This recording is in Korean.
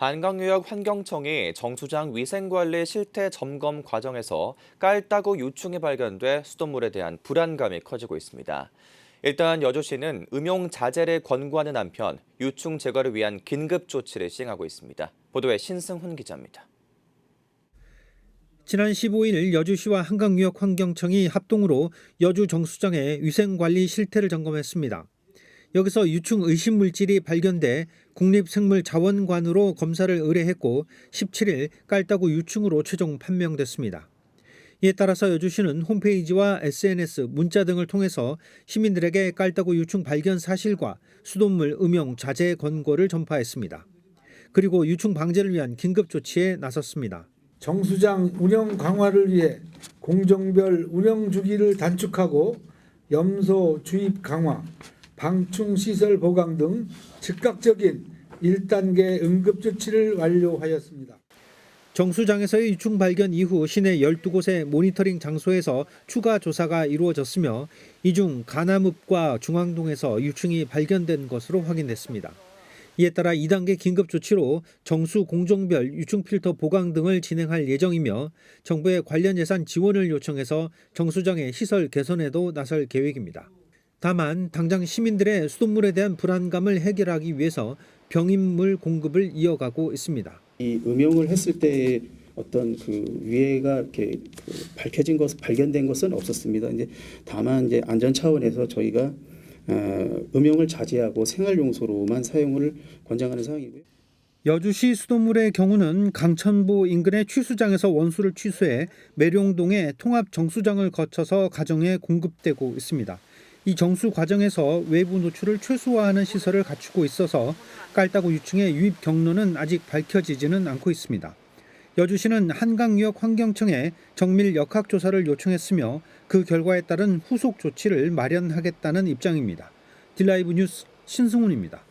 한강유역 환경청이 정수장 위생관리 실태 점검 과정에서 깔따구 유충이 발견돼 수돗물에 대한 불안감이 커지고 있습니다. 일단 여주시는 음용 자제를 권고하는 한편 유충 제거를 위한 긴급 조치를 시행하고 있습니다. 보도에 신승훈 기자입니다. 지난 15일 여주시와 한강유역 환경청이 합동으로 여주 정수장의 위생관리 실태를 점검했습니다. 여기서 유충 의심 물질이 발견돼 국립생물자원관으로 검사를 의뢰했고 17일 깔따구 유충으로 최종 판명됐습니다. 이에 따라서 여주시는 홈페이지와 SNS, 문자 등을 통해서 시민들에게 깔따구 유충 발견 사실과 수돗물 음용 자제 권고를 전파했습니다. 그리고 유충 방제를 위한 긴급 조치에 나섰습니다. 정수장 운영 강화를 위해 공정별 운영 주기를 단축하고 염소 주입 강화, 방충 시설 보강 등 즉각적인 1단계 응급 조치를 완료하였습니다. 정수장에서의 유충 발견 이후 시내 12곳의 모니터링 장소에서 추가 조사가 이루어졌으며 이 중 가남읍과 중앙동에서 유충이 발견된 것으로 확인됐습니다. 이에 따라 2단계 긴급 조치로 정수 공정별 유충 필터 보강 등을 진행할 예정이며 정부의 관련 예산 지원을 요청해서 정수장의 시설 개선에도 나설 계획입니다. 다만 당장 시민들의 수돗물에 대한 불안감을 해결하기 위해서 병임물 공급을 이어가고 있습니다. 이 음용을 했을 때 어떤 그 위해가 이렇게 그 밝혀진 것 발견된 것은 없었습니다. 이제 다만 이제 안전 차원에서 저희가 어, 음용을 자제하고 생활용소로만 사용을 권장하는 상황이고요. 여주시 수돗물의 경우는 강천보 인근의 취수장에서 원수를 취수해 매룡동의 통합 정수장을 거쳐서 가정에 공급되고 있습니다. 이 정수 과정에서 외부 노출을 최소화하는 시설을 갖추고 있어서 깔따구 유충의 유입 경로는 아직 밝혀지지는 않고 있습니다. 여주시는 한강유역 환경청에 정밀 역학 조사를 요청했으며 그 결과에 따른 후속 조치를 마련하겠다는 입장입니다. 딜라이브 뉴스 신승훈입니다.